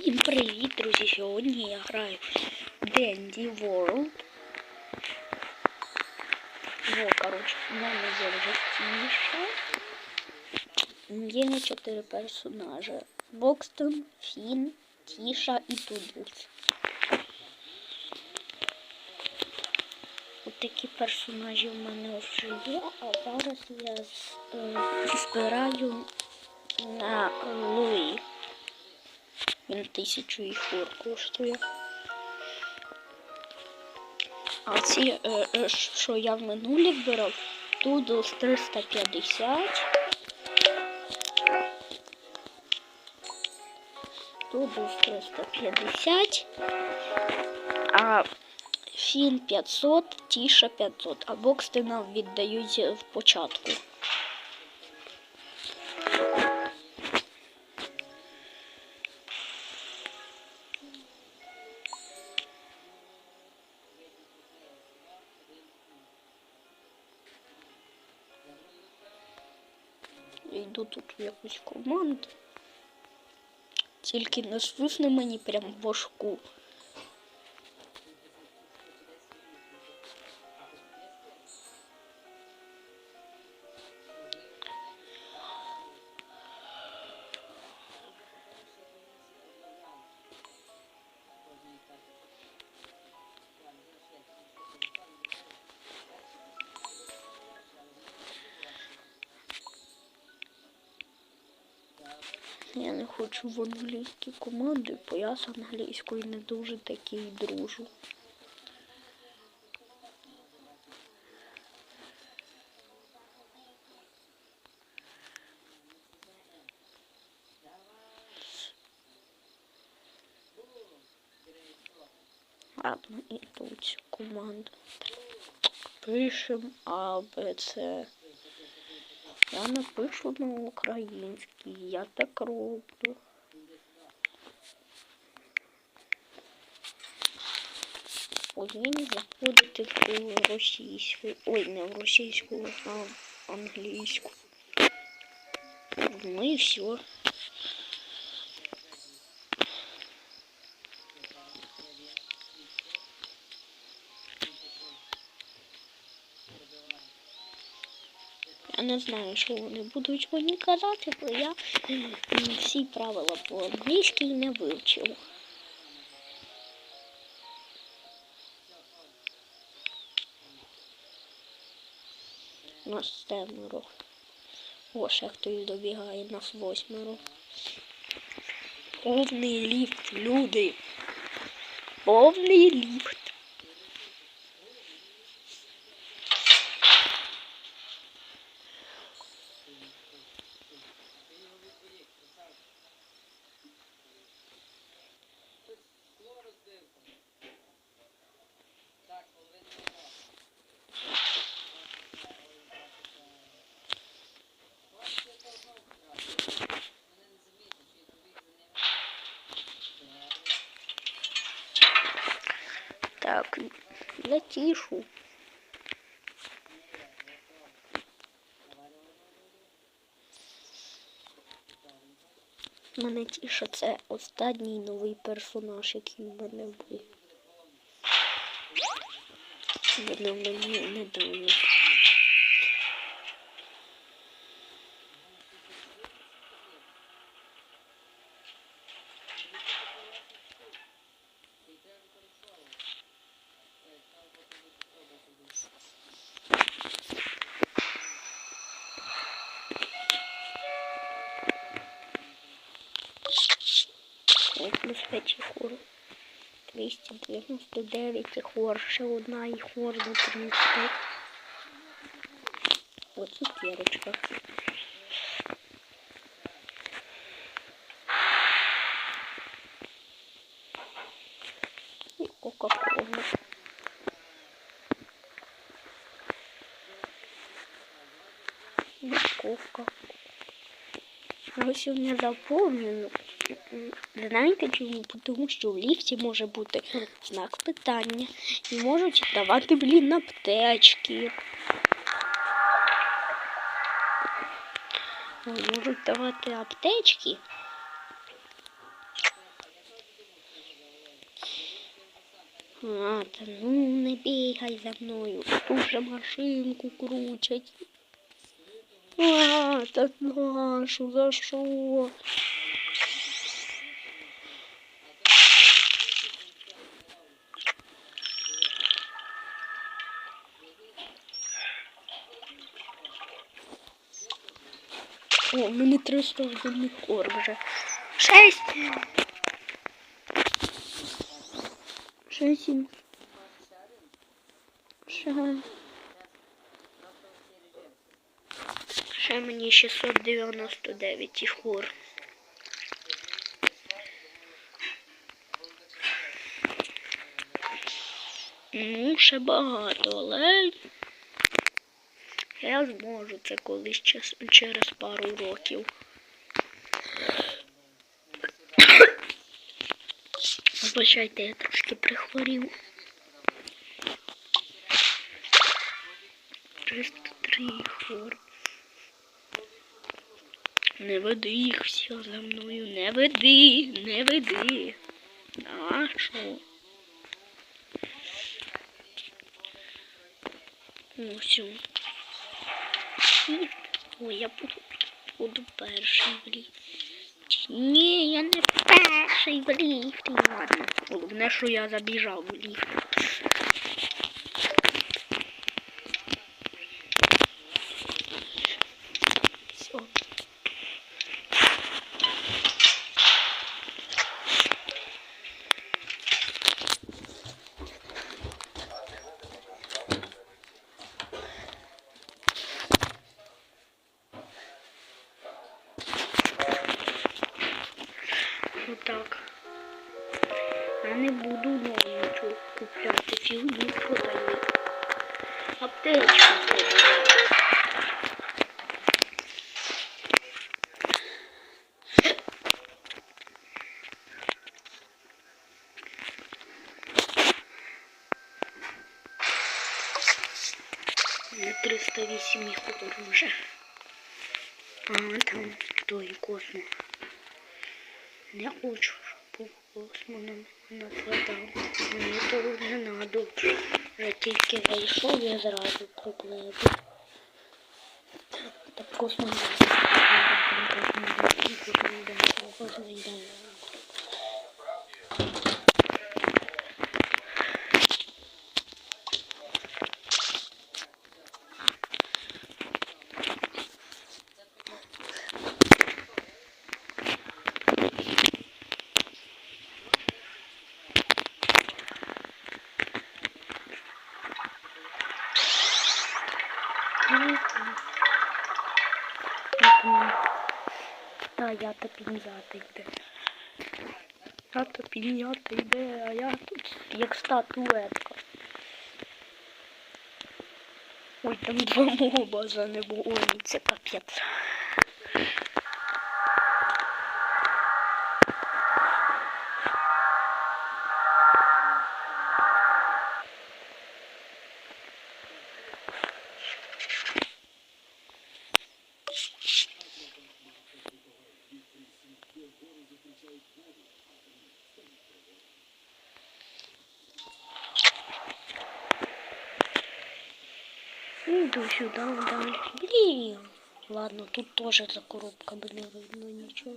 Всім привіт, друзі! Сьогодні я граю в Dandy World. Во, коротше, в мене є вже Тіша. Є на чотири персонажі. Бокстон, Фін, Тіша і Тудлс. От такі персонажі в мене вже є, а зараз я е, збираю на Луї. Він тисячу іхур коштує. А ці, е, е, що я в минулі брав, тут 350. Тут 350. А фін 500, тіша 500. А боксти нам віддають в початку. Якусь команду. Тільки не свисне мені прям в башку. Я не хочу в англійські команди, бо я з англійською не дуже такий дружу. Ладно, в цю команду. Пишем А, Б. Я напишу на українській, я так роблю. Повинні заходити в російську. Ой, не в російську, а в англійську. Ну і все. Не знаю, що вони будуть мені казати, бо я всі правила по англійській не вивчив. Нас семеро. О, ще хтось добігає, нас восьмеро. Повний ліфт, люди. Повний ліфт. Так, я тишу. Мене тіше це останній новий персонаж, який в мене був. Вони мені не дали. Плюс хор. 299 хор, ще одна і хор до 300. Ось цукерочка. І Кока-Кола. Морковка. Я сьогодні заповнено. Знаєте чому? Тому що в ліфті може бути знак питання і можуть давати, блін, аптечки. Можуть давати аптечки А, та ну не бігай за мною. Тут же машинку крутять. А, та нашу, за що? О, в мене 300 годинний кор вже. Шесть. Шесть. сім. Ще. Мені 699 і хор. Ну, ще багато, але я зможу це колись час- через пару років. Вибачайте, я трошки прихворів. 303 хор. Не веди їх все за мною. Не веди, не веди. А що? Ось. Он. Ой, я буду, буду перший в ліфті. Ні, я не перший в ліфті. Ладно. Головне, що я забіжав в ліфт. На 308 хор вже. А, там той космо. Не хочу, щоб космоном нападав. Мені того не надо. Вже тільки зайшов, я зразу проблему. Так космон. Космон йде. А я то пінята йде. Я то пінята йде, а я тут як статуетка. Ой, там два моба за небо. Ой, це капець. Сюда, вдаль. Блин. Ладно, тут тоже эта коробка, блин, видно ничего.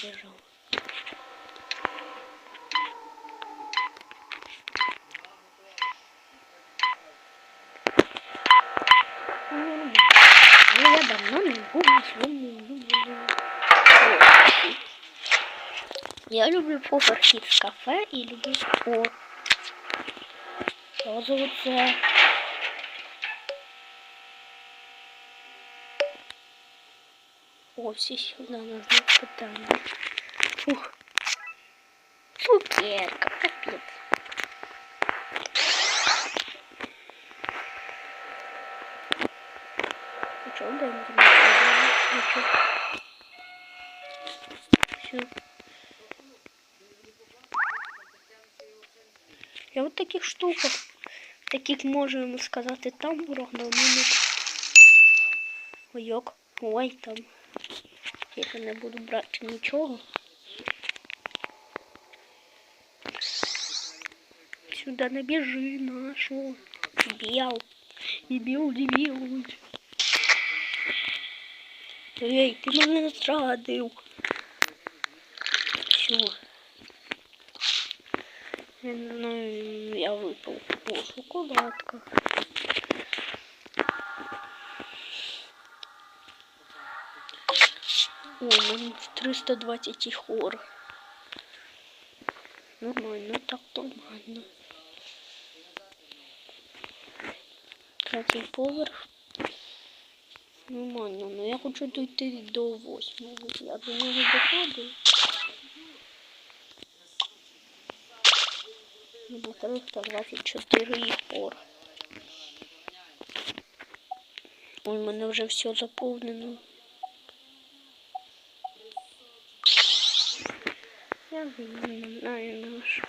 побежал. Ну, я давно не люблю. Я люблю повар в кафе и люблю спорт. Что зовут О, все сюда нужно питання. Фух. Цукерка, капець. А чого де не Нічого. Я вот таких штуках, таких можемо сказати, там ворог на мене. Ойок. Ой, там. Я не буду брати нічого. Сюда не біжи, нашого. Біл. І біл дебіл. Ей, ти мене зрадив. Все. Знаю, я випав. О, шоколадка. Мене 320 хор. Нормально, так нормально. Третій поверх. Нормально, ну я хочу дойти до восьмого. Я до нього доходив. На 324 хор. Ой, мене вже все заповнено. Я не знаю наш.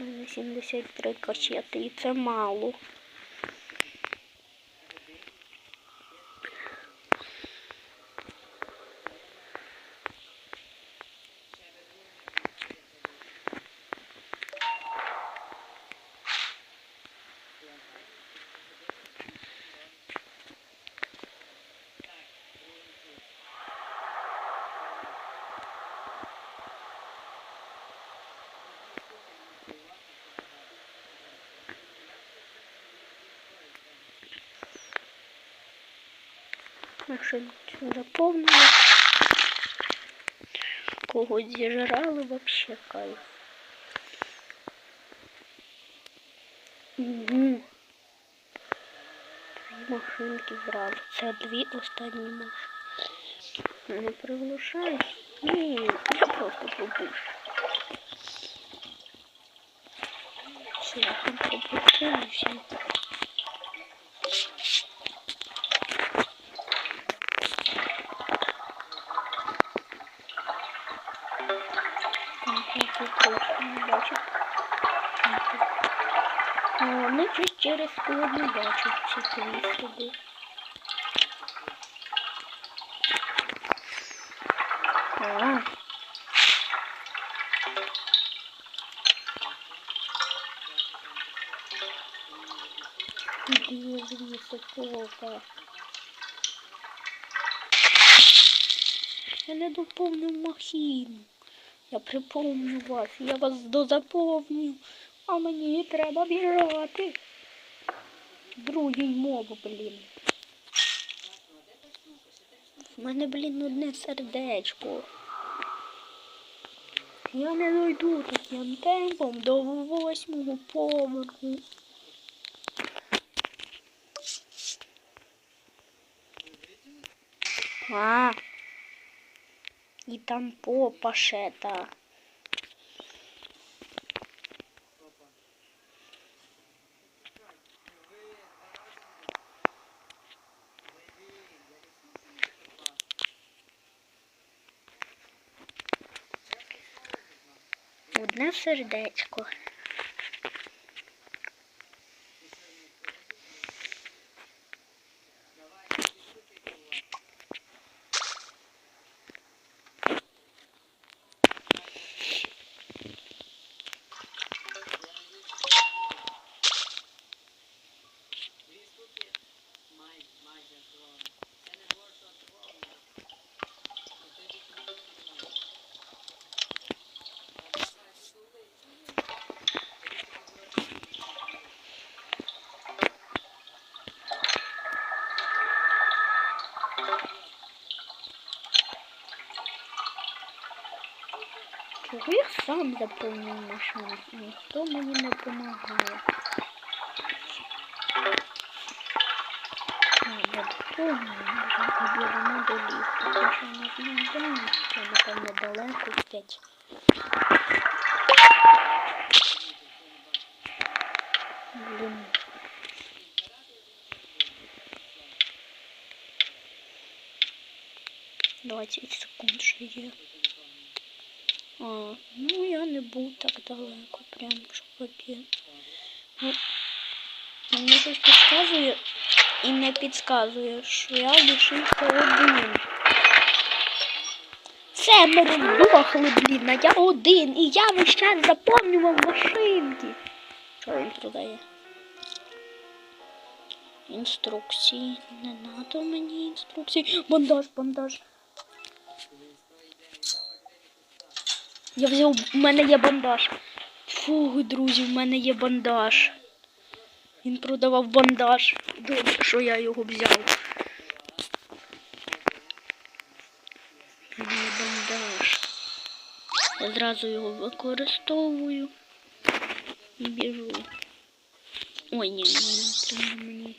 У мене 73 качети і це мало. Машинку заповнили. Когось зіжрали вообще кайф. Угу. Дві машинки зразу. Це дві останні машинки. Не приглушай. Ні, я просто побув. Все, я там пропустила і все. не бачу. А, ну, через бачу ці твої сліди. А. Звідси, полка. Я не доповнив махіну. Я припомню вас, я вас дозаповню, а мені треба біжати. Другий мов, блін. У мене, блін, одне сердечко. Я не дойду таким темпом до восьмого поверху. А. І там попа шета. Одне сердечко. Чого я сам заповнив машину? Ніхто мені не допомагає. Я заповнив, об'єднано до ліфту. Тому що не знаю, це напевно далеко п'ять. Блін. Двадцять секунд ще є. А, ну я не був так далеко, прям що капець. Ну, мені щось підказує і не підказує, що я лишився один. Це ми роздохли, блін, а я один. І я весь час заповнював машинки. Що він продає? Інструкції. Не надо мені інструкції. Бандаж, бандаж. Я взяв, в мене є бандаж. Фух, друзі, в мене є бандаж. Він продавав бандаж. Добре, що я його взяв. В є бандаж. Я зразу його використовую і біжу. Ой, ні, ні, не треба мені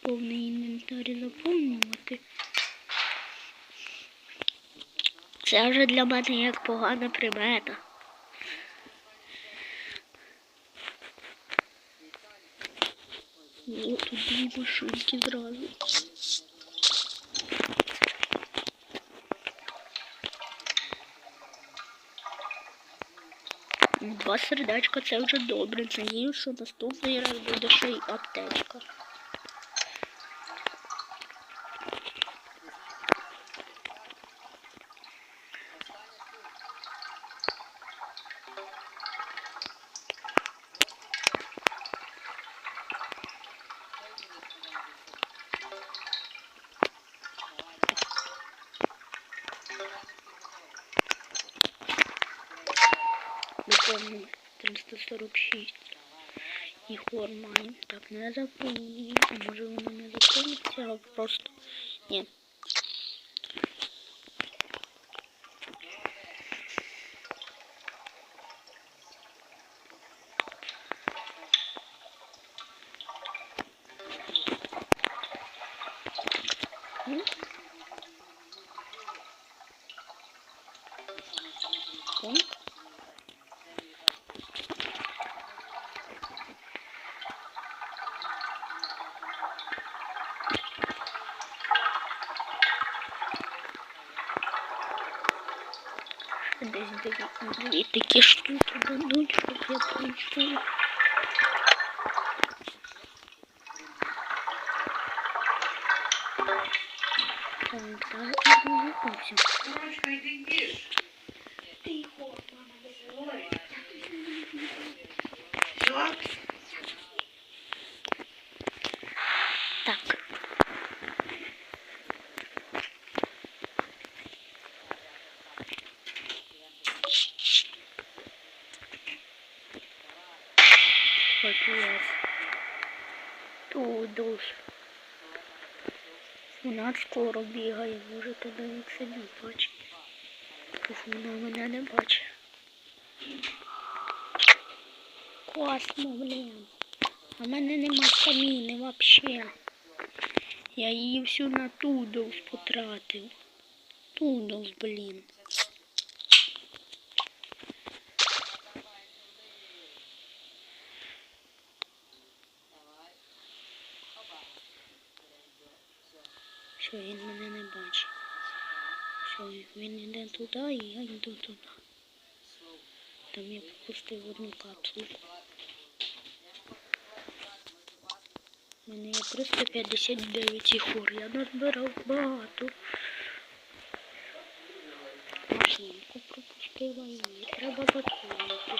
повний інвентар заповнювати. Це вже для мене як погана примета. О, тут дві машинки зразу. Два сердечка це вже добре. Надію, що наступний раз буде ще й аптечка. 346. І хормайн. Так, не заповнює. А може воно не заповниться, а просто. Ні. Десь дві, дві такі штуки дадуть, щоб я пройшов. Так, так, і закупився. Так. Капец. Тут душ. Вона скоро бігає, може тоді як собі бачить. Вона мене не бачить. Класно, блін. А в мене нема стаміни вообще. Я її всю на Тудовс потратив. Тудовс, блін. Все, він мене не бачить. Все, він йде туди і я йду туди. Там я пропустив одну капсулку. У мене є 359 ігор. Я назбирав багато. Машинку пропустила і треба заповнити.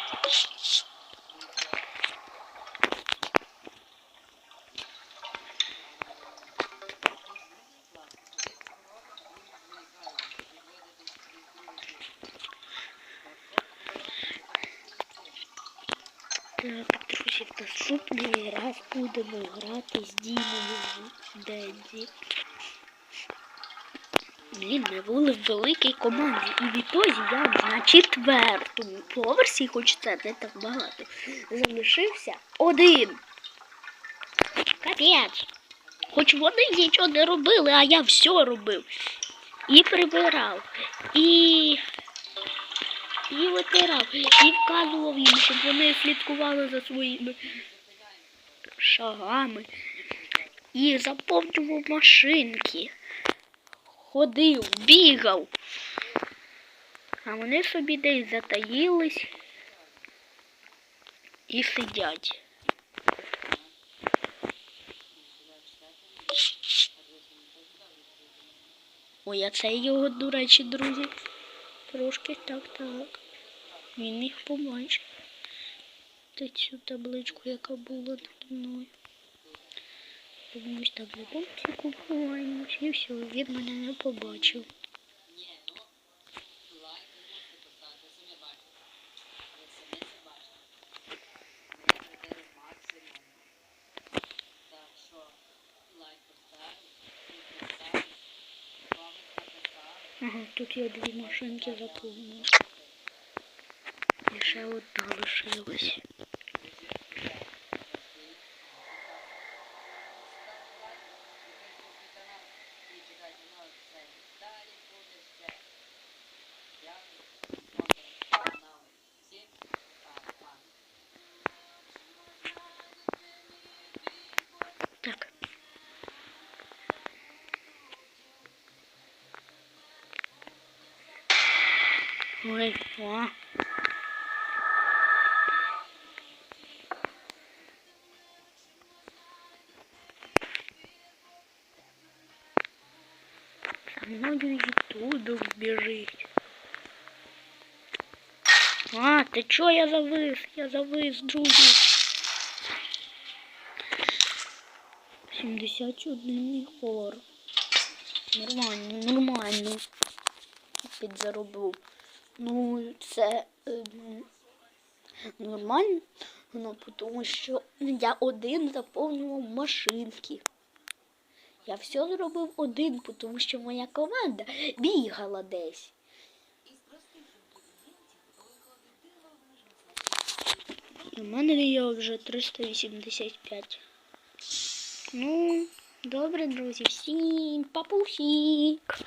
Так, друзі, наступний раз будемо грати з Дімою в Денді. Блін, ми були в великій команді. І відтоді я на четвертому поверсі, хоч це не так багато, залишився один. Капець. Хоч вони нічого не робили, а я все робив. І прибирав, і, і витирав, і вказував їм, щоб вони слідкували за своїми шагами. І заповнював машинки. Ходив, бігав. А вони собі десь затаїлись і сидять. Ой, а це його, до речі, друзі. Трошки так, так. Він їх побачив. Та цю табличку, яка була над мною. Дивимось так любомчику ховаємось і все, він мене не побачив. Ага, тут є дві машинки заповнені. І ще одна лишилась. Ой, о. За мною і туди біжить. А, ти чо я завис? Я завис, друзі. 71 хор. Нормально, нормально. Підзаробив. Ну, це е, ну, нормально, ну, тому що я один заповнював машинки. Я все зробив один, тому що моя команда бігала десь. У мене є вже 385. Ну, добре, друзі, всім папусік.